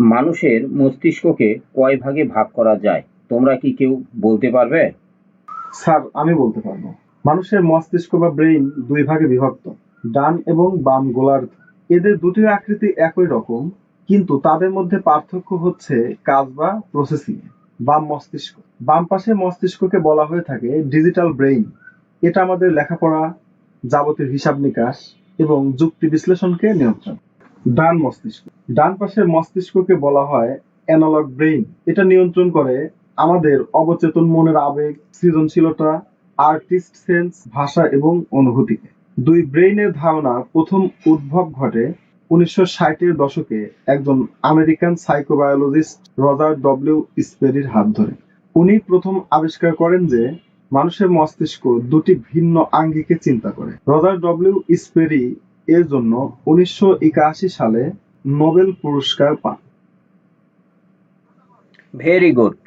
মানুষের মস্তিষ্ককে কয় ভাগে ভাগ করা যায়? তোমরা কি কেউ বলতে পারবে? স্যার, আমি বলতে পারব। মানুষের মস্তিষ্ক বা ব্রেইন দুই ভাগে বিভক্ত। ডান এবং বাম গোলার্ধ। এদের দুটির আকৃতি একই রকম, কিন্তু তাদের মধ্যে পার্থক্য হচ্ছে কাজ বা প্রসেসিং বাম মস্তিষ্ক। বাম পাশে মস্তিষ্ককে বলা হয়ে থাকে ডিজিটাল ব্রেইন এটা আমাদের লেখাপড়া, যাবতীয় হিসাব নিকাশ এবং যুক্তি বিশ্লেষণকে নিয়ন্ত্রণ। ডান মস্তিষ্ক। ডান পাশের মস্তিষ্ককে বলা হয় অ্যানালগ ব্রেইন। এটা নিয়ন্ত্রণ করে আমাদের অবচেতন মনের আবেগ, সৃজনশীলতা, আর্টিস্ট সেন্স, ভাষা এবং অনুভূতিকে। দুই ব্রেইনের ধারণা প্রথম উদ্ভব ঘটে উনিশশো ষাটের দশকে একজন আমেরিকান সাইকোবায়োলজিস্ট রজার ডব্লিউ স্পেরির হাত ধরে। উনি প্রথম আবিষ্কার করেন যে মানুষের মস্তিষ্ক দুটি ভিন্ন আঙ্গিকে চিন্তা করে। রজার ডব্লিউ স্পেরি এর জন্য উনিশশো একাশি সালে নোবেল পুরস্কার পান। Very good